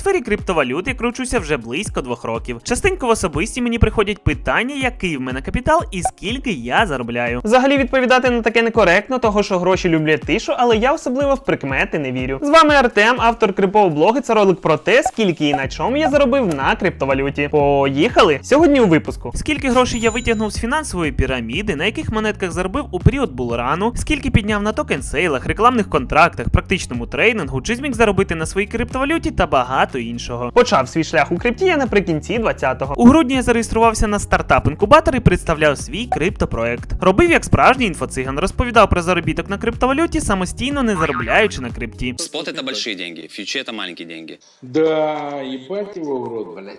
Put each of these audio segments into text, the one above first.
сфері криптовалют я кручуся вже близько двох років. Частенько в особисті мені приходять питання, який в мене капітал і скільки я заробляю. Взагалі відповідати на таке некоректно, того що гроші люблять тишу, але я особливо в прикмети не вірю. З вами Артем, автор крипового блогу. Це ролик про те, скільки і на чому я заробив на криптовалюті. Поїхали! Сьогодні у випуску. Скільки грошей я витягнув з фінансової піраміди, на яких монетках заробив у період булрану, скільки підняв на токен сейлах, рекламних контрактах, практичному трейнингу, чи зміг заробити на своїй криптовалюті та багато іншого. Почав свій шлях у крипті я наприкінці 20-го. У грудні я зареєструвався на стартап-інкубатор і представляв свій криптопроект. Робив як справжній інфоциган, розповідав про заробіток на криптовалюті, самостійно не заробляючи на крипті. Спот это большие деньги, фьючи это маленькие деньги. Да, ебать его в рот, блядь.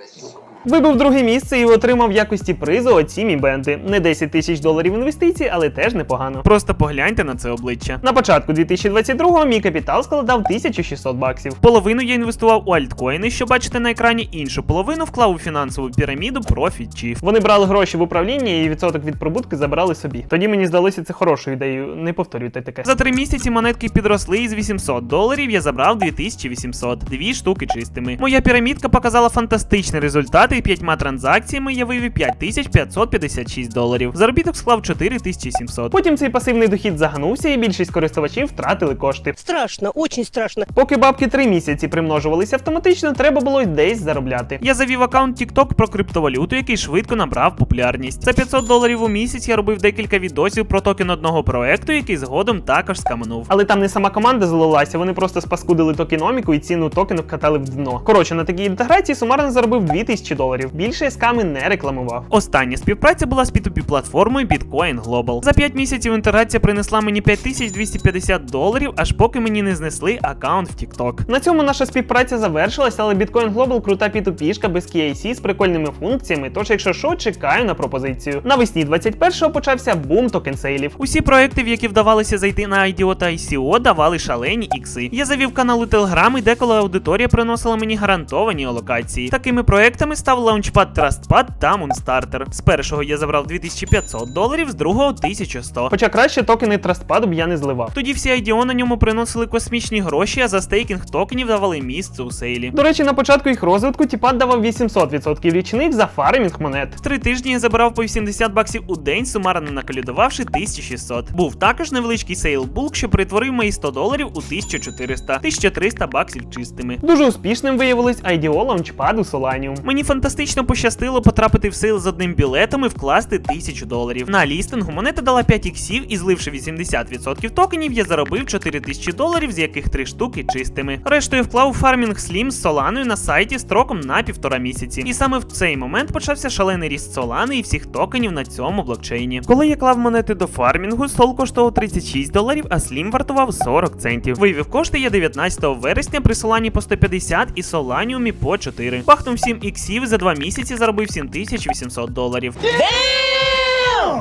Вибив друге місце і отримав в якості призу оці мі бенди. Не 10 тисяч доларів інвестицій, але теж непогано. Просто погляньте на це обличчя. На початку 2022-го мій капітал складав 1600 баксів. Половину я інвестував у альткоїни, що бачите на екрані, іншу половину вклав у фінансову піраміду Profit Chief. Вони брали гроші в управління і відсоток від прибутки забирали собі. Тоді мені здалося це хорошою ідеєю. Не повторюйте таке. За три місяці монетки підросли із 800 доларів. Я забрав 2800, дві штуки чистими. Моя пірамідка показала фантастичний результат, і п'ятьма транзакціями я вивів 5556 доларів. Заробіток склав 4700. Потім цей пасивний дохід загнувся, і більшість користувачів втратили кошти. Страшно, очень страшно. Поки бабки три місяці примножувалися автоматично, треба було й десь заробляти. Я завів аккаунт TikTok про криптовалюту, який швидко набрав популярність. За 500 доларів у місяць я робив декілька відосів про токен одного проекту, який згодом також скаманув. Але там не сама команда злилася, вони просто спаскудили токеноміку і ціну токену вкатали в дно. Коротше, на такій інтеграції сумарно заробив 2000 доларів. Більше я сками не рекламував. Остання співпраця була з P2P платформою Bitcoin Global. За 5 місяців інтеграція принесла мені 5250 доларів, аж поки мені не знесли аккаунт в TikTok. На цьому наша співпраця завершилась, але Bitcoin Global крута P2P-шка без KIC з прикольними функціями. Тож, якщо що, чекаю на пропозицію. Навесні 21-го почався бум токен сейлів. Усі проекти, в які вдавалося зайти на IDO та ICO, давали шалені ікси. Я завів канал у Telegram, і деколи аудиторія приносила мені гарантовані алокації. Такими проектами став Launchpad TrustPad та Moonstarter. З першого я забрав 2500 доларів, з другого 1100. Хоча краще токени Trustpad б я не зливав. Тоді всі IDO на ньому приносили космічні гроші, а за стейкінг токенів давали місце у сейлі. До речі, на початку їх розвитку Тіпад давав 800% річних за фармінг монет. Три тижні я забирав по 80 баксів у день, сумарно накалюдувавши 1600. Був також невеличкий сейлбулк, що перетворив мої 100 доларів у 1400, 1300 баксів чистими. Дуже успішним виявилось IDO лаунчпаду Solanium. Мені фантастично пощастило потрапити в сейл з одним білетом і вкласти 1000 доларів. На лістингу монета дала 5 іксів і зливши 80% токенів, я заробив 4000 доларів, з яких 3 штуки чистими. Решту я вклав у фармінг Slim Соланою на сайті строком на півтора місяці. І саме в цей момент почався шалений ріст Солани і всіх токенів на цьому блокчейні. Коли я клав монети до фармінгу, сол коштував 36 доларів, а Slim вартував 40 центів. Вивів кошти я 19 вересня при Солані по 150 і Соланіумі по 4. Бахнув 7 іксів за 2 місяці заробив 7800 доларів.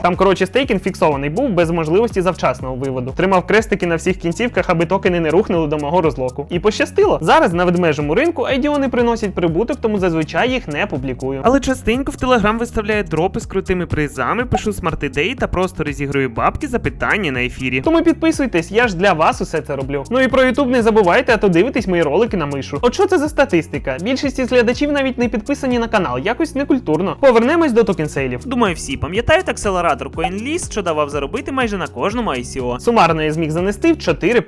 Там, коротше, стейкінг фіксований був без можливості завчасного виводу. Тримав крестики на всіх кінцівках, аби токени не рухнули до мого розлоку. І пощастило. Зараз на ведмежому ринку IDO не приносять прибуток, тому зазвичай їх не публікую. Але частенько в Телеграм виставляє дропи з крутими призами, пишу смарт-ідеї та просто розіграю бабки за питання на ефірі. Тому підписуйтесь, я ж для вас усе це роблю. Ну і про YouTube не забувайте, а то дивитесь мої ролики на мишу. От що це за статистика? Більшість із глядачів навіть не підписані на канал, якось некультурно. Повернемось до токенсейлів. Думаю, всі пам'ятають акселератор CoinList, що давав заробити майже на кожному ICO. Сумарно я зміг занести в 4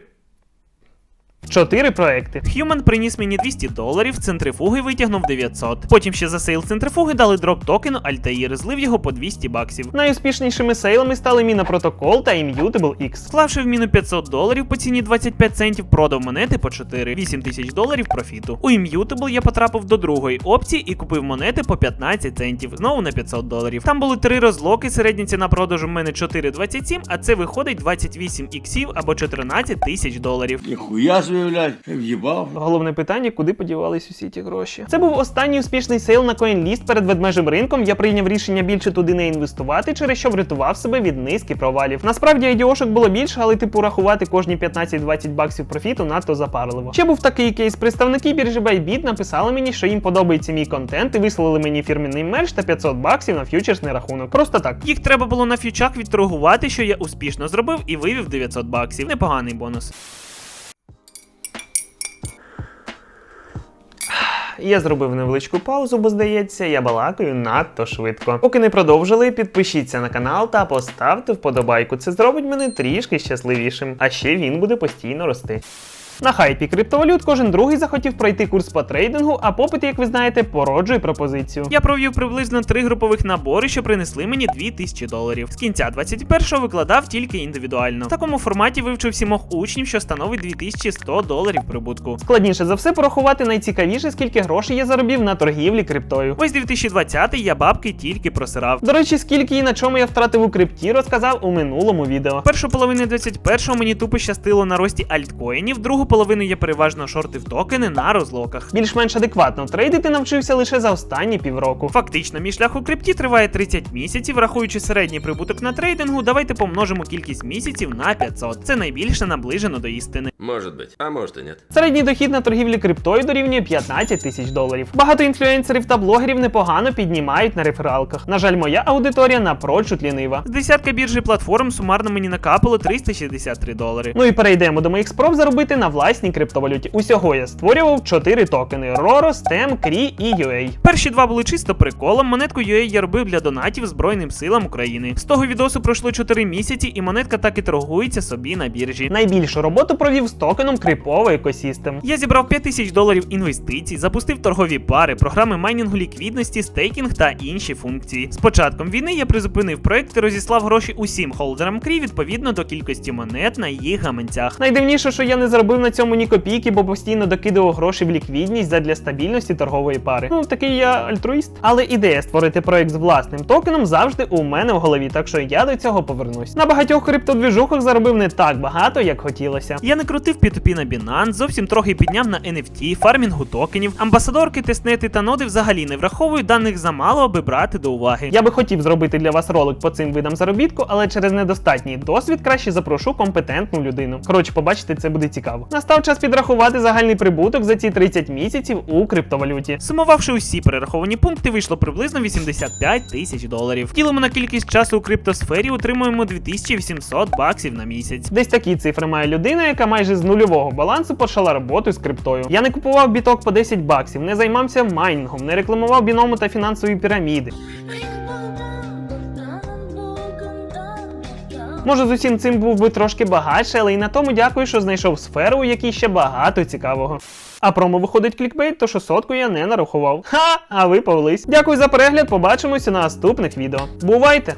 4 проекти. Human приніс мені 200 доларів, центрифуги витягнув 900. Потім ще за сейл центрифуги дали дроп токену Altair, злив його по 200 баксів. Найуспішнішими сейлами стали Міна Протокол та Immutable X. Вклавши в міну 500 доларів по ціні 25 центів, продав монети по 4, 8 тисяч доларів профіту. У Immutable я потрапив до другої опції і купив монети по 15 центів, знову на 500 доларів. Там були три розлоки, середня ціна продажу в мене 4,27, а це виходить 28 іксів або 14 тисяч доларів. Нихуя себе, блядь, въебал. Головне питання, куди подівались усі ті гроші. Це був останній успішний сейл на CoinList перед ведмежим ринком. Я прийняв рішення більше туди не інвестувати, через що врятував себе від низки провалів. Насправді айдіошок було більше, але типу рахувати кожні 15-20 баксів профіту надто запарливо. Ще був такий кейс. Представники біржі Bybit написали мені, що їм подобається мій контент, і вислали мені фірменний мерч та 500 баксів на ф'ючерсний рахунок. Просто так. Їх треба було на фьючах відторгувати, що я успішно зробив і вивів 900 баксів. Непоганий бонус. Я зробив невеличку паузу, бо здається, я балакаю надто швидко. Поки не продовжили, підпишіться на канал та поставте вподобайку. Це зробить мене трішки щасливішим. А ще він буде постійно рости. На хайпі криптовалют кожен другий захотів пройти курс по трейдингу, а попит, як ви знаєте, породжує пропозицію. Я провів приблизно три групових набори, що принесли мені 2000 доларів. З кінця 21-го викладав тільки індивідуально. В такому форматі вивчив сімох учнів, що становить 2100 доларів прибутку. Складніше за все порахувати найцікавіше, скільки грошей я заробив на торгівлі криптою. Ось 2020 я бабки тільки просирав. До речі, скільки і на чому я втратив у крипті, розказав у минулому відео. Першу половину 21-го мені тупо щастило на рості альткоїнів, другу половину я переважно шортив токени на розлоках. Більш-менш адекватно трейдити навчився лише за останні півроку. Фактично, мій шлях у крипті триває 30 місяців, рахуючи середній прибуток на трейдингу, давайте помножимо кількість місяців на 500. Це найбільше наближено до істини. Может быть, а может и нет. Середній дохід на торгівлі криптою дорівнює 15 тисяч доларів. Багато інфлюенсерів та блогерів непогано піднімають на рефералках. На жаль, моя аудиторія напрочуд лінива. З десятка біржі платформ сумарно мені накапало 363 долари. Ну і перейдемо до моїх спроб заробити на власній криптовалюті. Усього я створював 4 токени: RORO, STEM, CRI і UA. Перші два були чисто приколом. Монетку UA я робив для донатів Збройним силам України. З того відосу пройшло 4 місяці, і монетка так і торгується собі на біржі. Найбільшу роботу провів з токеном Крипова Екосістем. Я зібрав 5000 доларів інвестицій, запустив торгові пари, програми майнінгу ліквідності, стейкінг та інші функції. З початком війни я призупинив проект і розіслав гроші усім холдерам крі відповідно до кількості монет на їх гаманцях. Найдивніше, що я не заробив на цьому ні копійки, бо постійно докидував гроші в ліквідність задля стабільності торгової пари. Ну, такий я альтруїст. Але ідея створити проект з власним токеном завжди у мене в голові, так що я до цього повернусь. На багатьох криптодвіжухах заробив не так багато, як хотілося. Я не крутив P2P на Binance, зовсім трохи підняв на NFT, фармінгу токенів, амбасадорки, тестнети та ноди взагалі не враховую даних замало, аби брати до уваги. Я би хотів зробити для вас ролик по цим видам заробітку, але через недостатній досвід краще запрошу компетентну людину. Коротше, побачите, це буде цікаво. Настав час підрахувати загальний прибуток за ці 30 місяців у криптовалюті. Сумувавши усі перераховані пункти, вийшло приблизно 85 тисяч доларів. Ділимо на кількість часу у криптосфері, отримуємо 2800 баксів на місяць. Десь такі цифри має людина, яка майже з нульового балансу почала роботу з криптою. Я не купував біток по 10 баксів, не займався майнінгом, не рекламував біному та фінансові піраміди. Може, з усім цим був би трошки багатше, але і на тому дякую, що знайшов сферу, у якій ще багато цікавого. А промо виходить клікбейт, то що сотку я не нарахував. Ха! А ви повелись. Дякую за перегляд, побачимося на наступних відео. Бувайте!